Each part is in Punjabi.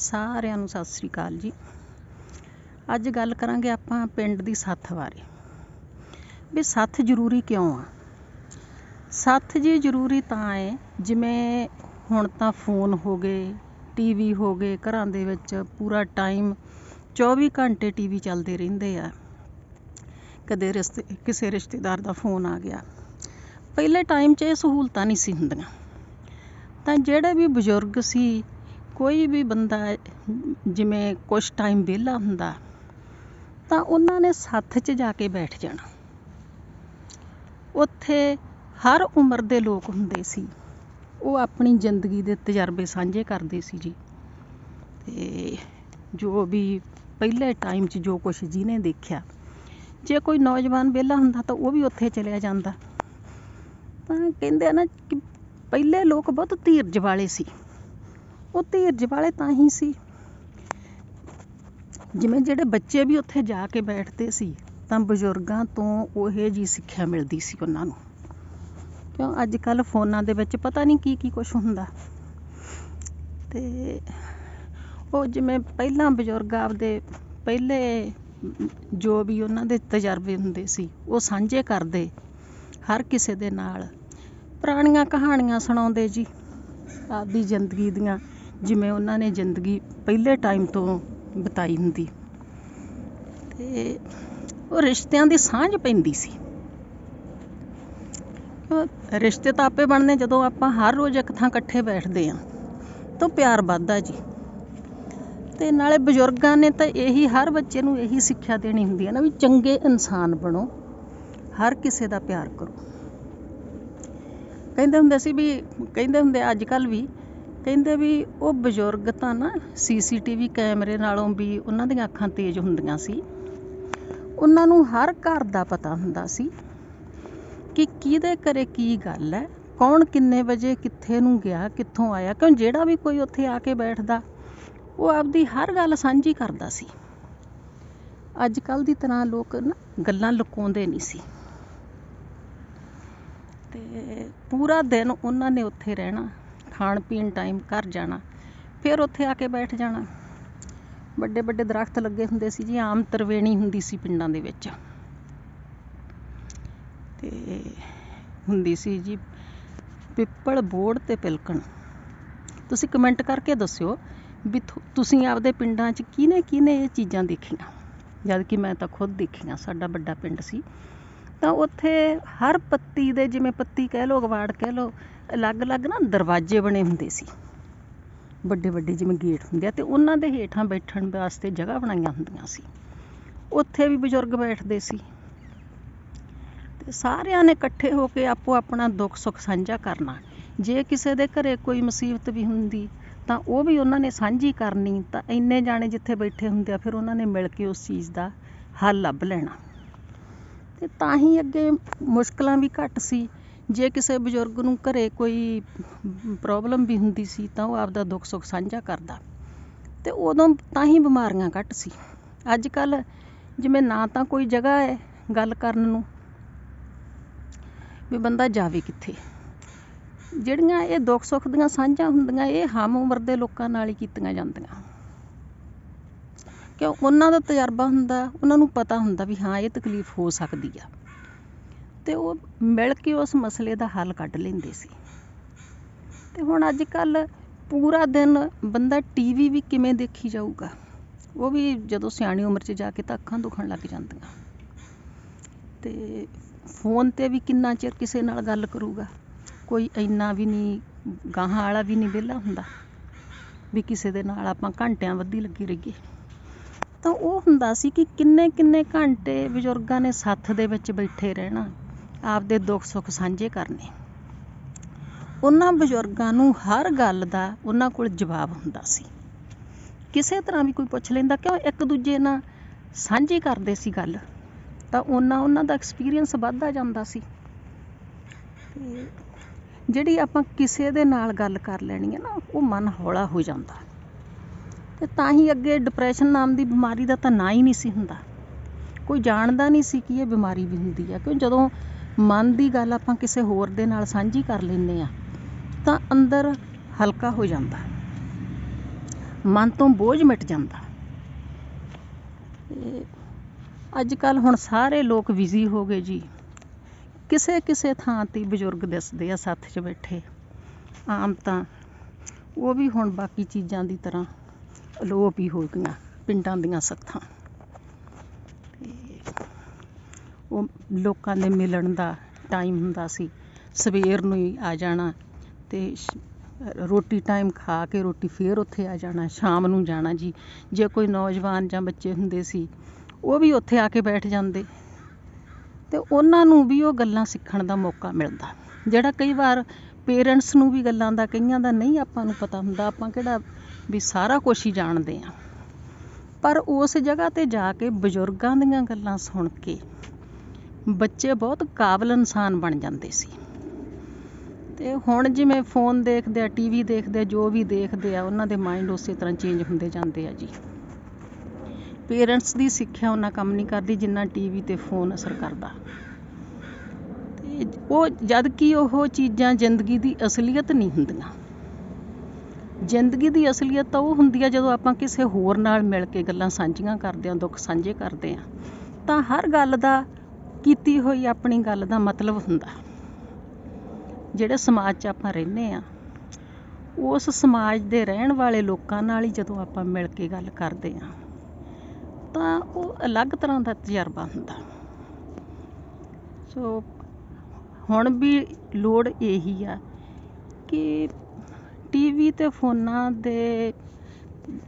ਸਾਰਿਆਂ ਨੂੰ ਸਤਿ ਸ੍ਰੀ ਅਕਾਲ ਜੀ। ਅੱਜ ਗੱਲ ਕਰਾਂਗੇ ਆਪਾਂ ਪਿੰਡ ਦੀ ਸੱਥ ਬਾਰੇ। ਵੀ ਸੱਥ ਜ਼ਰੂਰੀ ਕਿਉਂ ਆ? ਸੱਥ ਜੀ ਜ਼ਰੂਰੀ ਤਾਂ ਹੈ, ਜਿਵੇਂ ਹੁਣ ਤਾਂ ਫੋਨ ਹੋ ਗਏ, ਟੀਵੀ ਹੋ ਗਏ, ਘਰਾਂ ਦੇ ਵਿੱਚ ਪੂਰਾ ਟਾਈਮ 24 ਘੰਟੇ ਟੀਵੀ ਚੱਲਦੇ ਰਹਿੰਦੇ ਆ। ਕਦੇ ਰਿਸ਼ਤੇ, ਕਿਸੇ ਰਿਸ਼ਤੇਦਾਰ ਦਾ ਫੋਨ ਆ ਗਿਆ। ਪਹਿਲੇ ਟਾਈਮ 'ਚ ਇਹ ਸਹੂਲਤਾਂ ਨਹੀਂ ਸੀ ਹੁੰਦੀਆਂ। ਤਾਂ ਜਿਹੜੇ ਵੀ ਬਜ਼ੁਰਗ ਸੀ ਕੋਈ ਵੀ ਬੰਦਾ ਜਿਵੇਂ ਕੁਛ ਟਾਈਮ ਵਿਹਲਾ ਹੁੰਦਾ, ਤਾਂ ਉਹਨਾਂ ਨੇ ਸੱਥ 'ਚ ਜਾ ਕੇ ਬੈਠ ਜਾਣਾ। ਉੱਥੇ ਹਰ ਉਮਰ ਦੇ ਲੋਕ ਹੁੰਦੇ ਸੀ। ਉਹ ਆਪਣੀ ਜ਼ਿੰਦਗੀ ਦੇ ਤਜਰਬੇ ਸਾਂਝੇ ਕਰਦੇ ਸੀ ਜੀ। ਤੇ ਜੋ ਵੀ ਪਹਿਲੇ ਟਾਈਮ 'ਚ ਜੋ ਕੁਛ ਜਿਹਨੇ ਦੇਖਿਆ, ਜੇ ਕੋਈ ਨੌਜਵਾਨ ਵਿਹਲਾ ਹੁੰਦਾ ਤਾਂ ਉਹ ਵੀ ਉੱਥੇ ਚਲਿਆ ਜਾਂਦਾ। ਤਾਂ ਕਹਿੰਦੇ ਆ ਨਾ ਕਿ ਪਹਿਲੇ ਲੋਕ ਬਹੁਤ ਧੀਰਜ ਵਾਲੇ ਸੀ। ਉਹ ਧੀਰਜ ਵਾਲੇ ਤਾਂ ਹੀ ਸੀ। ਜਿਵੇਂ ਜਿਹੜੇ ਬੱਚੇ ਵੀ ਉੱਥੇ ਜਾ ਕੇ ਬੈਠਦੇ ਸੀ, ਤਾਂ ਬਜ਼ੁਰਗਾਂ ਤੋਂ ਉਹ ਜੀ ਸਿੱਖਿਆ ਮਿਲਦੀ ਸੀ ਉਹਨਾਂ ਨੂੰ। ਕਿਉਂ ਅੱਜ ਕੱਲ ਫੋਨਾਂ ਦੇ ਵਿੱਚ ਪਤਾ ਨਹੀਂ ਕੀ ਕੀ ਕੁਝ ਹੁੰਦਾ। ਤੇ ਉਹ ਜਿਵੇਂ ਪਹਿਲਾਂ ਬਜ਼ੁਰਗ ਆਪਦੇ ਪਹਿਲੇ ਜੋ ਵੀ ਉਹਨਾਂ ਦੇ ਤਜਰਬੇ ਹੁੰਦੇ ਸੀ, ਉਹ ਸਾਂਝੇ ਕਰਦੇ ਹਰ ਕਿਸੇ ਦੇ ਨਾਲ। ਪੁਰਾਣੀਆਂ ਕਹਾਣੀਆਂ ਸੁਣਾਉਂਦੇ ਜੀ, ਆਪਦੀ ਜ਼ਿੰਦਗੀ ਦੀਆਂ। ਜਿਵੇਂ ਉਹਨਾਂ ਨੇ ਜ਼ਿੰਦਗੀ ਪਹਿਲੇ ਟਾਈਮ ਤੋਂ ਬਿਤਾਈ ਹੁੰਦੀ। ਤੇ ਉਹ ਰਿਸ਼ਤਿਆਂ ਦੀ ਸਾਂਝ ਪੈਂਦੀ ਸੀ। ਰਿਸ਼ਤੇ ਤਾਂ ਆਪੇ ਬਣਨੇ ਜਦੋਂ ਆਪਾਂ ਹਰ ਰੋਜ਼ ਇੱਕ ਥਾਂ ਇਕੱਠੇ ਬੈਠਦੇ ਆਂ ਤਾਂ ਪਿਆਰ ਵੱਧਦਾ ਜੀ। ਤੇ ਨਾਲੇ ਬਜ਼ੁਰਗਾਂ ਨੇ ਤਾਂ ਇਹੀ, ਹਰ ਬੱਚੇ ਨੂੰ ਇਹੀ ਸਿੱਖਿਆ ਦੇਣੀ ਹੁੰਦੀ ਹੈ ਨਾ ਵੀ ਚੰਗੇ ਇਨਸਾਨ ਬਣੋ, ਹਰ ਕਿਸੇ ਦਾ ਪਿਆਰ ਕਰੋ। ਕਹਿੰਦੇ ਹੁੰਦੇ ਸੀ ਵੀ, ਕਹਿੰਦੇ ਹੁੰਦੇ ਅੱਜ ਕੱਲ ਵੀ ਕਹਿੰਦੇ ਵੀ ਉਹ ਬਜ਼ੁਰਗ ਤਾਂ ਨਾ ਸੀਸੀਟੀਵੀ ਕੈਮਰੇ ਨਾਲੋਂ ਵੀ ਉਹਨਾਂ ਦੀਆਂ ਅੱਖਾਂ ਤੇਜ਼ ਹੁੰਦੀਆਂ ਸੀ। ਉਹਨਾਂ ਨੂੰ ਹਰ ਘਰ ਦਾ ਪਤਾ ਹੁੰਦਾ ਸੀ ਕਿ ਕਿਹਦੇ ਘਰੇ ਕੀ ਗੱਲ ਹੈ, ਕੌਣ ਕਿੰਨੇ ਵਜੇ ਕਿੱਥੇ ਨੂੰ ਗਿਆ, ਕਿੱਥੋਂ ਆਇਆ, ਕਿਉਂ ਜਿਹੜਾ ਵੀ ਕੋਈ ਉੱਥੇ ਆ ਕੇ ਬੈਠਦਾ, ਉਹ ਆਪਦੀ ਹਰ ਗੱਲ ਸਾਂਝੀ ਕਰਦਾ ਸੀ। ਅੱਜ ਕੱਲ ਦੀ ਤਰ੍ਹਾਂ ਲੋਕ ਨਾ ਗੱਲਾਂ ਲੁਕਾਉਂਦੇ ਨਹੀਂ ਸੀ। ਤੇ ਪੂਰਾ ਦਿਨ ਉਹਨਾਂ ਨੇ ਉੱਥੇ ਰਹਿਣਾ। ਖਾਣ ਪੀਣ ਟਾਈਮ ਘਰ ਜਾਣਾ, ਫਿਰ ਉੱਥੇ ਆ ਕੇ ਬੈਠ ਜਾਣਾ। ਵੱਡੇ ਵੱਡੇ ਦਰਖਤ ਲੱਗੇ ਹੁੰਦੇ ਸੀ ਜੀ, ਆਮ ਤਰਵੇਣੀ ਹੁੰਦੀ ਸੀ ਪਿੰਡਾਂ ਦੇ ਵਿੱਚ। ਤੇ ਹੁੰਦੀ ਸੀ ਜੀ ਪਿੱਪਲ ਬੋੜ ਤੇ ਪਿਲਕਣ। ਤੁਸੀਂ ਕਮੈਂਟ ਕਰਕੇ ਦੱਸਿਓ ਵੀ ਤੁਸੀਂ ਆਪਦੇ ਪਿੰਡਾਂ 'ਚ ਕਿਹਨੇ ਕਿਹਨੇ ਇਹ ਚੀਜ਼ਾਂ ਦੇਖੀਆਂ? ਜਦ ਕਿ ਮੈਂ ਤਾਂ ਖੁਦ ਦੇਖੀਆਂ, ਸਾਡਾ ਵੱਡਾ ਪਿੰਡ ਸੀ। ਤਾਂ ਉੱਥੇ ਹਰ ਪੱਤੀ ਦੇ ਜਿਵੇਂ ਪੱਤੀ ਕਹਿ ਲਓ, ਅਗਵਾੜ ਕਹਿ ਲਓ, ਅਲੱਗ-ਅਲੱਗ ਨਾ ਦਰਵਾਜ਼ੇ ਬਣੇ ਹੁੰਦੇ ਸੀ। ਵੱਡੇ ਵੱਡੇ ਜਿਵੇਂ ਗੇਟ ਹੁੰਦੇ ਆ ਤੇ ਉਹਨਾਂ ਦੇ ਹੇਠਾਂ ਬੈਠਣ ਵਾਸਤੇ ਜਗ੍ਹਾ ਬਣਾਈਆਂ ਹੁੰਦੀਆਂ ਸੀ। ਉੱਥੇ ਵੀ ਬਜ਼ੁਰਗ ਬੈਠਦੇ ਸੀ। ਤੇ ਸਾਰਿਆਂ ਨੇ ਇਕੱਠੇ ਹੋ ਕੇ ਆਪੋ ਆਪਣਾ ਦੁੱਖ ਸੁੱਖ ਸਾਂਝਾ ਕਰਨਾ। ਜੇ ਕਿਸੇ ਦੇ ਘਰੇ ਕੋਈ ਮੁਸੀਬਤ ਵੀ ਹੁੰਦੀ, ਤਾਂ ਉਹ ਵੀ ਉਹਨਾਂ ਨੇ ਸਾਂਝੀ ਕਰਨੀ। ਤਾਂ ਇੰਨੇ ਜਾਣੇ ਜਿੱਥੇ ਬੈਠੇ ਹੁੰਦੇ ਆ, ਫਿਰ ਉਹਨਾਂ ਨੇ ਮਿਲ ਕੇ ਉਸ ਚੀਜ਼ ਦਾ ਹੱਲ ਲੱਭ ਲੈਣਾ। ਤੇ ਤਾਂ ਹੀ ਅੱਗੇ ਮੁਸ਼ਕਲਾਂ ਵੀ ਘੱਟ ਸੀ। ਜੇ ਕਿਸੇ ਬਜ਼ੁਰਗ ਨੂੰ ਘਰੇ ਕੋਈ ਪ੍ਰੋਬਲਮ ਵੀ ਹੁੰਦੀ ਸੀ ਤਾਂ ਉਹ ਆਪਦਾ ਦੁੱਖ ਸੁੱਖ ਸਾਂਝਾ ਕਰਦਾ। ਤੇ ਉਦੋਂ ਤਾਂ ਹੀ ਬਿਮਾਰੀਆਂ ਘੱਟ ਸੀ। ਅੱਜ ਕੱਲ ਜਿਵੇਂ ਨਾ ਤਾਂ ਕੋਈ ਜਗ੍ਹਾ ਹੈ ਗੱਲ ਕਰਨ ਨੂੰ, ਵੀ ਬੰਦਾ ਜਾਵੇ ਕਿੱਥੇ। ਜਿਹੜੀਆਂ ਇਹ ਦੁੱਖ ਸੁੱਖ ਦੀਆਂ ਸਾਂਝਾਂ ਹੁੰਦੀਆਂ, ਇਹ ਹਮ ਉਮਰ ਦੇ ਲੋਕਾਂ ਨਾਲ ਹੀ ਕੀਤੀਆਂ ਜਾਂਦੀਆਂ। ਕਿ ਉਹਨਾਂ ਦਾ ਤਜਰਬਾ ਹੁੰਦਾ, ਉਹਨਾਂ ਨੂੰ ਪਤਾ ਹੁੰਦਾ ਵੀ ਹਾਂ, ਇਹ ਤਕਲੀਫ ਹੋ ਸਕਦੀ ਆ। ਤੇ ਉਹ ਮਿਲ ਕੇ ਉਸ ਮਸਲੇ ਦਾ ਹੱਲ ਕੱਢ ਲੈਂਦੇ ਸੀ। ਤੇ ਹੁਣ ਅੱਜ ਕੱਲ ਪੂਰਾ ਦਿਨ ਬੰਦਾ ਟੀਵੀ ਵੀ ਕਿਵੇਂ ਦੇਖੀ ਜਾਊਗਾ? ਉਹ ਵੀ ਜਦੋਂ ਸਿਆਣੀ ਉਮਰ 'ਚ ਜਾ ਕੇ ਤਾਂ ਅੱਖਾਂ ਦੁਖਣ ਲੱਗ ਜਾਂਦੀਆਂ। ਤੇ ਫੋਨ ਤੇ ਵੀ ਕਿੰਨਾ ਚਿਰ ਕਿਸੇ ਨਾਲ ਗੱਲ ਕਰੂਗਾ? ਕੋਈ ਇੰਨਾ ਵੀ ਨਹੀਂ, ਗਾਹਾਂ ਵਾਲਾ ਵੀ ਨਹੀਂ ਵਿਹਲਾ ਹੁੰਦਾ। ਵੀ ਕਿਸੇ ਦੇ ਨਾਲ ਆਪਾਂ ਘੰਟਿਆਂ ਵੱਧੀ ਲੱਗੀ ਰਹੀਏ। ਤਾਂ ਉਹ ਹੁੰਦਾ ਸੀ ਕਿ ਕਿੰਨੇ ਕਿੰਨੇ ਘੰਟੇ ਬਜ਼ੁਰਗਾਂ ਨੇ ਸੱਥ ਦੇ ਵਿੱਚ ਬੈਠੇ ਰਹਿਣਾ, ਆਪਦੇ ਦੁੱਖ ਸੁੱਖ ਸਾਂਝੇ ਕਰਨੇ। ਉਹਨਾਂ ਬਜ਼ੁਰਗਾਂ ਨੂੰ ਹਰ ਗੱਲ ਦਾ ਉਹਨਾਂ ਕੋਲ ਜਵਾਬ ਹੁੰਦਾ ਸੀ। ਕਿਸੇ ਤਰ੍ਹਾਂ ਵੀ ਕੋਈ ਪੁੱਛ ਲੈਂਦਾ, ਕਿਉਂ ਇੱਕ ਦੂਜੇ ਨਾਲ ਸਾਂਝੀ ਕਰਦੇ ਸੀ ਗੱਲ? ਤਾਂ ਉਹਨਾਂ ਉਹਨਾਂ ਦਾ ਐਕਸਪੀਰੀਅੰਸ ਵੱਧਦਾ ਜਾਂਦਾ ਸੀ। ਤੇ ਜਿਹੜੀ ਆਪਾਂ ਕਿਸੇ ਦੇ ਨਾਲ ਗੱਲ ਕਰ ਲੈਣੀ ਹੈ ਨਾ, ਉਹ ਮਨ ਹੌਲਾ ਹੋ ਜਾਂਦਾ। ਤੇ ਤਾਂ ਹੀ ਅੱਗੇ ਡਿਪਰੈਸ਼ਨ ਨਾਮ ਦੀ ਬਿਮਾਰੀ ਦਾ ਤਾਂ ਨਾਂ ਹੀ ਨਹੀਂ ਸੀ ਹੁੰਦਾ। ਕੋਈ ਜਾਣਦਾ ਨਹੀਂ ਸੀ ਕਿ ਇਹ ਬਿਮਾਰੀ ਵੀ ਹੁੰਦੀ ਹੈ ਕਿਉਂ? ਜਦੋਂ ਮਨ ਦੀ ਗੱਲ ਆਪਾਂ ਕਿਸੇ ਹੋਰ ਦੇ ਨਾਲ ਸਾਂਝੀ ਕਰ ਲੈਂਦੇ ਆ, ਤਾਂ ਅੰਦਰ ਹਲਕਾ ਹੋ ਜਾਂਦਾ। ਮਨ ਤੋਂ ਬੋਝ ਮਿਟ ਜਾਂਦਾ। ਅੱਜ ਕੱਲ ਹੁਣ ਸਾਰੇ ਲੋਕ ਬਿਜ਼ੀ ਹੋ ਗਏ ਜੀ। ਕਿਸੇ ਕਿਸੇ ਥਾਂ ਤੇ ਬਜ਼ੁਰਗ ਦਿਸਦੇ ਆ, ਸੱਥ 'ਚ ਬੈਠੇ। ਆਮ ਤਾਂ ਉਹ ਵੀ ਹੁਣ ਬਾਕੀ ਚੀਜ਼ਾਂ ਦੀ ਤਰ੍ਹਾਂ ਅਲੋਪ ਹੀ ਹੋ ਗਈਆਂ ਪਿੰਡਾਂ ਦੀਆਂ ਸੱਥਾਂ। ਤੇ ਉਹ ਲੋਕਾਂ ਦੇ ਮਿਲਣ ਦਾ ਟਾਈਮ ਹੁੰਦਾ ਸੀ। ਸਵੇਰ ਨੂੰ ਹੀ ਆ ਜਾਣਾ ਤੇ ਰੋਟੀ ਟਾਈਮ ਖਾ ਕੇ ਰੋਟੀ ਫੇਰ ਉੱਥੇ ਆ ਜਾਣਾ, ਸ਼ਾਮ ਨੂੰ ਜਾਣਾ ਜੀ। ਜੇ ਕੋਈ ਨੌਜਵਾਨ ਜਾਂ ਬੱਚੇ ਹੁੰਦੇ ਸੀ, ਉਹ ਵੀ ਉੱਥੇ ਆ ਕੇ ਬੈਠ ਜਾਂਦੇ। ਤੇ ਉਹਨਾਂ ਨੂੰ ਵੀ ਉਹ ਗੱਲਾਂ ਸਿੱਖਣ ਦਾ ਮੌਕਾ ਮਿਲਦਾ। ਜਿਹੜਾ ਕਈ ਵਾਰ ਪੇਰੈਂਟਸ ਨੂੰ ਵੀ ਗੱਲਾਂ ਦਾ, ਕਈਆਂ ਦਾ ਨਹੀਂ ਆਪਾਂ ਨੂੰ ਪਤਾ ਹੁੰਦਾ, ਆਪਾਂ ਕਿਹੜਾ ਵੀ ਸਾਰਾ ਕੁਝ ਹੀ ਜਾਣਦੇ ਆ ਪਰ ਉਸ ਜਗ੍ਹਾ ਤੇ ਜਾ ਕੇ ਬਜ਼ੁਰਗਾਂ ਦੀਆਂ ਗੱਲਾਂ ਸੁਣ ਕੇ ਬੱਚੇ ਬਹੁਤ ਕਾਬਲ ਇਨਸਾਨ ਬਣ ਜਾਂਦੇ ਸੀ। ਤੇ ਹੁਣ ਜਿਵੇਂ ਫੋਨ ਦੇਖਦੇ ਆ, ਟੀਵੀ ਦੇਖਦੇ ਆ, ਜੋ ਵੀ ਦੇਖਦੇ ਆ, ਉਹਨਾਂ ਦੇ ਮਾਈਂਡ ਉਸੇ ਤਰ੍ਹਾਂ ਚੇਂਜ ਹੁੰਦੇ ਜਾਂਦੇ ਆ ਜੀ। ਪੇਰੈਂਟਸ ਦੀ ਸਿੱਖਿਆ ਉਹਨਾਂ ਕੰਮ ਨਹੀਂ ਕਰਦੀ ਜਿੰਨਾ ਟੀਵੀ ਤੇ ਫੋਨ ਅਸਰ ਕਰਦਾ। ਉਹ ਜਦ ਕਿ ਉਹ ਚੀਜ਼ਾਂ ਜ਼ਿੰਦਗੀ ਦੀ ਅਸਲੀਅਤ ਨਹੀਂ ਹੁੰਦੀਆਂ। ਜ਼ਿੰਦਗੀ ਦੀ ਅਸਲੀਅਤ ਤਾਂ ਉਹ ਹੁੰਦੀ ਆ ਜਦੋਂ ਆਪਾਂ ਕਿਸੇ ਹੋਰ ਨਾਲ ਮਿਲ ਕੇ ਗੱਲਾਂ ਸਾਂਝੀਆਂ ਕਰਦੇ ਆ ਦੁੱਖ ਸਾਂਝੇ ਕਰਦੇ ਆ ਤਾਂ ਹਰ ਗੱਲ ਦਾ, ਕੀਤੀ ਹੋਈ ਆਪਣੀ ਗੱਲ ਦਾ ਮਤਲਬ ਹੁੰਦਾ। ਜਿਹੜੇ ਸਮਾਜ 'ਚ ਆਪਾਂ ਰਹਿੰਦੇ ਆ ਉਸ ਸਮਾਜ ਦੇ ਰਹਿਣ ਵਾਲੇ ਲੋਕਾਂ ਨਾਲ ਹੀ ਜਦੋਂ ਆਪਾਂ ਮਿਲ ਕੇ ਗੱਲ ਕਰਦੇ ਆ ਤਾਂ ਉਹ ਅਲੱਗ ਤਰ੍ਹਾਂ ਦਾ ਤਜਰਬਾ ਹੁੰਦਾ। ਸੋ ਹੁਣ ਵੀ ਲੋੜ ਇਹੀ ਆ ਕਿ ਟੀ ਵੀ ਅਤੇ ਫੋਨਾਂ ਦੇ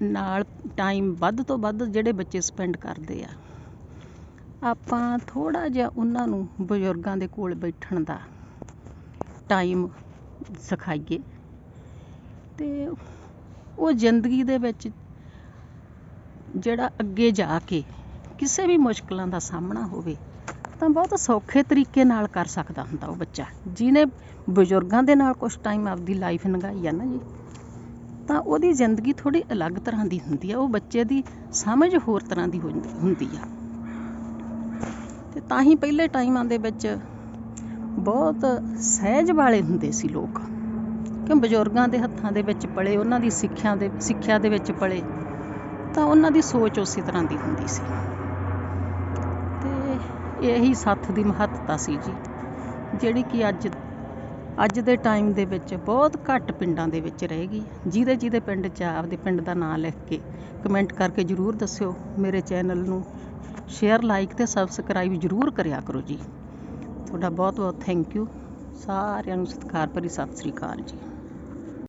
ਨਾਲ ਟਾਈਮ ਵੱਧ ਤੋਂ ਵੱਧ ਜਿਹੜੇ ਬੱਚੇ ਸਪੈਂਡ ਕਰਦੇ ਆ, ਆਪਾਂ ਥੋੜ੍ਹਾ ਜਿਹਾ ਉਹਨਾਂ ਨੂੰ ਬਜ਼ੁਰਗਾਂ ਦੇ ਕੋਲ ਬੈਠਣ ਦਾ ਟਾਈਮ ਸਿਖਾਈਏ ਅਤੇ ਉਹ ਜ਼ਿੰਦਗੀ ਦੇ ਵਿੱਚ ਜਿਹੜਾ ਅੱਗੇ ਜਾ ਕੇ ਕਿਸੇ ਵੀ ਮੁਸ਼ਕਲਾਂ ਦਾ ਸਾਹਮਣਾ ਹੋਵੇ ਤਾਂ ਬਹੁਤ ਸੌਖੇ ਤਰੀਕੇ ਨਾਲ ਕਰ ਸਕਦਾ ਹੁੰਦਾ ਉਹ ਬੱਚਾ। ਜਿਹਨੇ ਬਜ਼ੁਰਗਾਂ ਦੇ ਨਾਲ ਕੁਝ ਟਾਈਮ ਆਪਦੀ ਲਾਈਫ ਲੰਘਾਈ ਆ ਨਾ ਜੀ, ਤਾਂ ਉਹਦੀ ਜ਼ਿੰਦਗੀ ਥੋੜੀ ਅਲੱਗ ਤਰ੍ਹਾਂ ਦੀ ਹੁੰਦੀ ਆ, ਉਹ ਬੱਚੇ ਦੀ ਸਮਝ ਹੋਰ ਤਰ੍ਹਾਂ ਦੀ ਹੁੰਦੀ ਹੁੰਦੀ ਆ। ਤੇ ਤਾਂ ਹੀ ਪਹਿਲੇ ਟਾਈਮਾਂ ਦੇ ਵਿੱਚ ਬਹੁਤ ਸਹਿਜ ਵਾਲੇ ਹੁੰਦੇ ਸੀ ਲੋਕ। ਕਿ ਬਜ਼ੁਰਗਾਂ ਦੇ ਹੱਥਾਂ ਦੇ ਵਿੱਚ ਪਲੇ, ਉਹਨਾਂ ਦੀ ਸਿੱਖਿਆ ਦੇ ਸਿੱਖਿਆ ਦੇ ਵਿੱਚ ਪਲੇ, ਤਾਂ ਉਹਨਾਂ ਦੀ ਸੋਚ ਉਸੇ ਤਰ੍ਹਾਂ ਦੀ ਹੁੰਦੀ ਸੀ। ਇਹੀ ਸੱਥ ਦੀ ਮਹੱਤਤਾ ਸੀ ਜੀ, ਜਿਹੜੀ ਕਿ ਅੱਜ ਅੱਜ ਦੇ ਟਾਈਮ ਦੇ ਵਿੱਚ ਬਹੁਤ ਘੱਟ ਪਿੰਡਾਂ ਦੇ ਵਿੱਚ ਰਹਿ ਗਈ। ਜਿਹਦੇ ਜਿਹਦੇ ਪਿੰਡ 'ਚ ਆਪਦੇ ਪਿੰਡ ਦਾ ਨਾਮ ਲਿਖ ਕੇ ਕਮੈਂਟ ਕਰਕੇ ਜਰੂਰ ਦੱਸਿਓ। ਮੇਰੇ ਚੈਨਲ ਨੂੰ ਸ਼ੇਅਰ ਲਾਈਕ ਤੇ ਸਬਸਕ੍ਰਾਈਬ ਜਰੂਰ ਕਰਿਆ ਕਰੋ ਜੀ। ਤੁਹਾਡਾ ਬਹੁਤ ਬਹੁਤ ਥੈਂਕ ਯੂ ਸਾਰਿਆਂ ਨੂੰ ਸਤਿਕਾਰ ਭਰੀ ਸਤਿ ਸ੍ਰੀ ਅਕਾਲ ਜੀ।